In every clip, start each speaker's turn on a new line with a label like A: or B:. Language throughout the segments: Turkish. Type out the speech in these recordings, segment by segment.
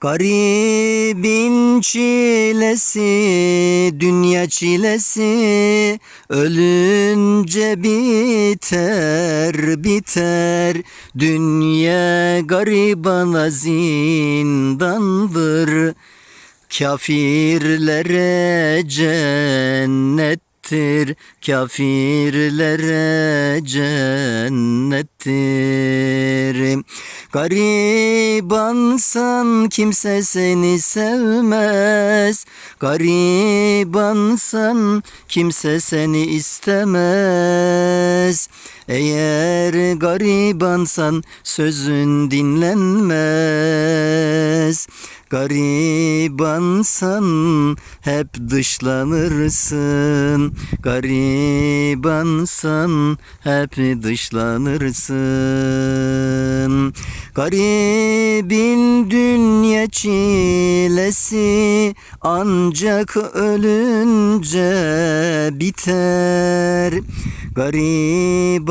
A: Garibin çilesi, dünya çilesi, ölünce biter, biter. Dünya garibana zindandır, kafirlere cennettir. Kafirlere cennettir. Garibansan kimse seni sevmez. Garibansan kimse seni istemez. Eğer garibansan sözün dinlenmez. Garibansan hep dışlanırsın. Garibansan hep dışlanırsın. Garibin dünya çilesi ancak ölünce biter. Garibanın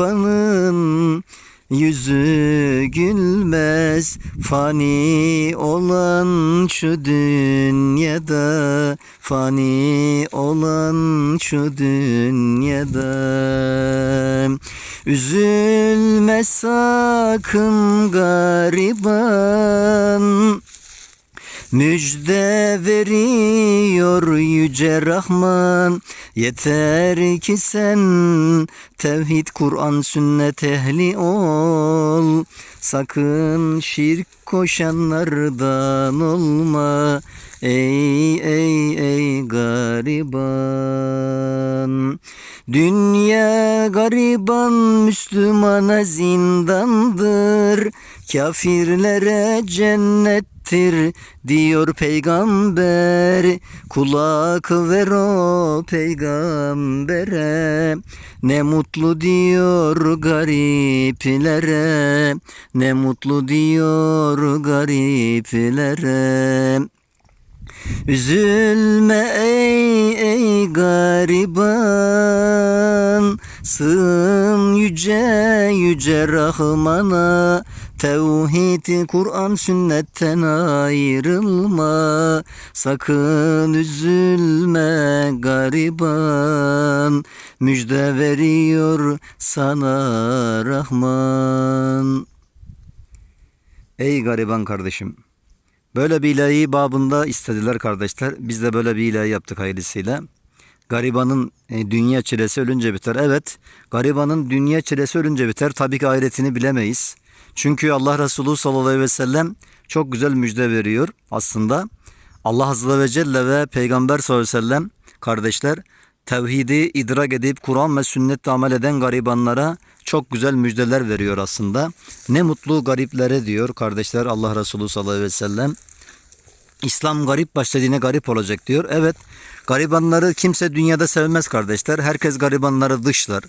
A: Yüzü gülmez fani olan şu dünyada fani olan şu dünyada. Üzülme sakın gariban Müjde veriyor yüce Rahman. Yeter ki sen tevhid Kur'an sünnet ehli ol. Sakın şirk koşanlardan olma. Ey ey ey gariban. Dünya gariban Müslümana zindandır. Kafirlere cennettir diyor peygamber. Kulak ver o peygambere. Ne mutlu diyor gariplere. Ne mutlu diyor gariplere. Üzülme ey ey gariban. Sığın yüce yüce Rahman'a Tevhid Kur'an sünnetten ayrılma Sakın üzülme gariban Müjde veriyor sana Rahman Ey gariban kardeşim Böyle bir ilahi babında istediler kardeşler. Biz de böyle bir ilahi yaptık hayırlısıyla. Garibanın e, dünya çilesi ölünce biter. Evet, garibanın dünya çilesi ölünce biter. Tabii ki ahiretini bilemeyiz. Çünkü Allah Resulü sallallahu aleyhi ve sellem çok güzel müjde veriyor aslında. Allah Azze ve Celle ve Peygamber sallallahu aleyhi ve sellem kardeşler tevhidi idrak edip Kur'an ve sünnetle amel eden garibanlara çok güzel müjdeler veriyor aslında. Ne mutlu gariplere diyor kardeşler Allah Resulü sallallahu aleyhi ve sellem. İslam garip başladığına garip olacak diyor. Evet garibanları kimse dünyada sevmez kardeşler. Herkes garibanları dışlar.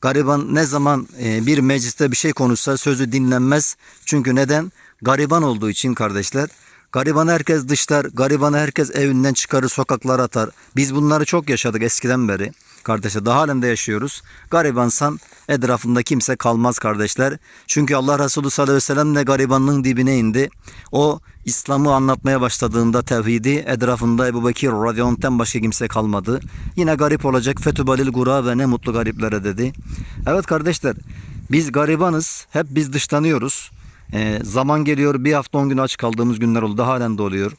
A: Gariban ne zaman e, bir mecliste bir şey konuşsa sözü dinlenmez. Çünkü neden? Gariban olduğu için kardeşler. Garibanı herkes dışlar, garibanı herkes evinden çıkarır, sokaklara atar. Biz bunları çok yaşadık eskiden beri. Kardeşler daha halen de yaşıyoruz. Garibansan etrafında kimse kalmaz kardeşler. Çünkü Allah Resulü sallallahu aleyhi ve sellem de garibanlığın dibine indi. O İslam'ı anlatmaya başladığında tevhidi etrafında Ebu Bekir radıyallahu başka kimse kalmadı. Yine garip olacak fetübalil gura ve ne mutlu gariplere dedi. Evet kardeşler biz garibanız. Hep biz dışlanıyoruz. Ee, zaman geliyor bir hafta on gün aç kaldığımız günler oldu. Halen de oluyor.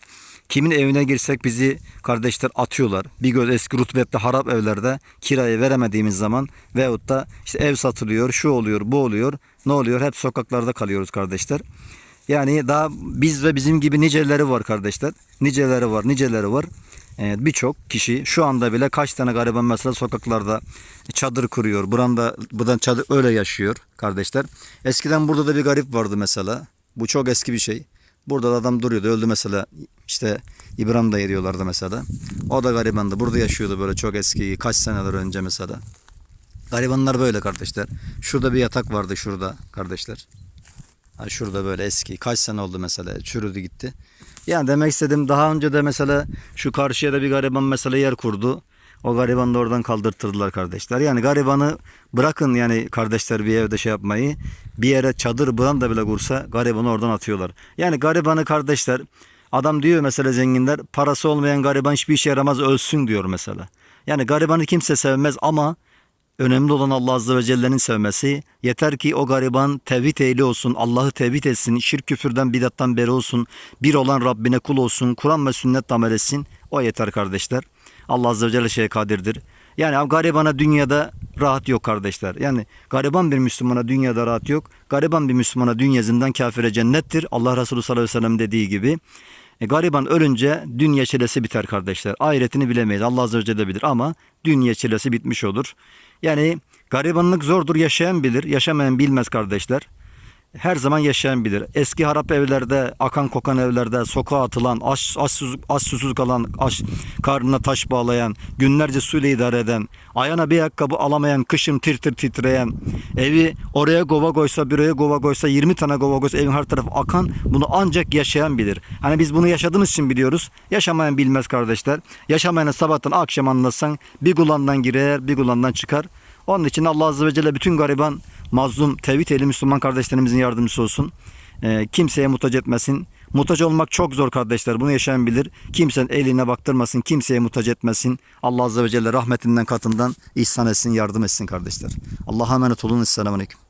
A: Kimin evine girsek bizi kardeşler atıyorlar. Bir göz eski rutubetli harap evlerde kiraya veremediğimiz zaman veyahut da işte ev satılıyor, şu oluyor, bu oluyor. Ne oluyor? Hep sokaklarda kalıyoruz kardeşler. Yani daha biz ve bizim gibi niceleri var kardeşler. Niceleri var, niceleri var. Evet, Birçok kişi şu anda bile kaç tane gariban mesela sokaklarda çadır kuruyor. Buranda, buradan çadır öyle yaşıyor kardeşler. Eskiden burada da bir garip vardı mesela. Bu çok eski bir şey. Burada da adam duruyordu öldü mesela. İşte İbrahim dayı diyorlardı mesela. O da garibandı. Burada yaşıyordu böyle çok eski kaç seneler önce mesela. Garibanlar böyle kardeşler. Şurada bir yatak vardı şurada kardeşler. Ha şurada böyle eski. Kaç sene oldu mesela. Çürüdü gitti. Yani demek istedim daha önce de mesela şu karşıya da bir gariban mesela yer kurdu. O garibanı da oradan kaldırtırdılar kardeşler. Yani garibanı bırakın yani kardeşler bir evde şey yapmayı. Bir yere çadır branda bile kursa garibanı oradan atıyorlar. Yani garibanı kardeşler Adam diyor mesela zenginler parası olmayan gariban hiçbir işe yaramaz ölsün diyor mesela. Yani garibanı kimse sevmez ama önemli olan Allah Azze ve Celle'nin sevmesi. Yeter ki o gariban tevhid ehli olsun, Allah'ı tevhid etsin, şirk küfürden bidattan beri olsun, bir olan Rabbine kul olsun, Kur'an ve sünnet amel etsin. O yeter kardeşler. Allah Azze ve Celle şeye kadirdir. Yani garibana dünyada rahat yok kardeşler. Yani gariban bir Müslümana dünyada rahat yok. Gariban bir Müslümana dünya zindan kafire cennettir. Allah Resulü sallallahu aleyhi ve sellem dediği gibi. E, gariban ölünce dünya çilesi biter kardeşler. Ahiretini bilemeyiz. Allah Azze ve Celle bilir ama dünya çilesi bitmiş olur. Yani garibanlık zordur yaşayan bilir. Yaşamayan bilmez kardeşler her zaman yaşayan bilir. Eski harap evlerde, akan kokan evlerde, sokağa atılan, aç, aç, susuz, aç susuz kalan, aç, karnına taş bağlayan, günlerce suyla idare eden, ayağına bir ayakkabı alamayan, kışın tir tir titreyen, evi oraya gova koysa, buraya gova koysa, 20 tane gova koysa, evin her tarafı akan, bunu ancak yaşayan bilir. Hani biz bunu yaşadığımız için biliyoruz. Yaşamayan bilmez kardeşler. Yaşamayanı sabahtan akşam anlatsan, bir kulağından girer, bir kulağından çıkar. Onun için Allah Azze ve Celle bütün gariban, mazlum, tevhid ehli Müslüman kardeşlerimizin yardımcısı olsun. Ee, kimseye muhtaç etmesin. Muhtaç olmak çok zor kardeşler. Bunu yaşayan bilir. Kimsenin eline baktırmasın. Kimseye muhtaç etmesin. Allah Azze ve Celle rahmetinden katından ihsan etsin, yardım etsin kardeşler. Allah'a emanet olun. Esselamu Aleyküm.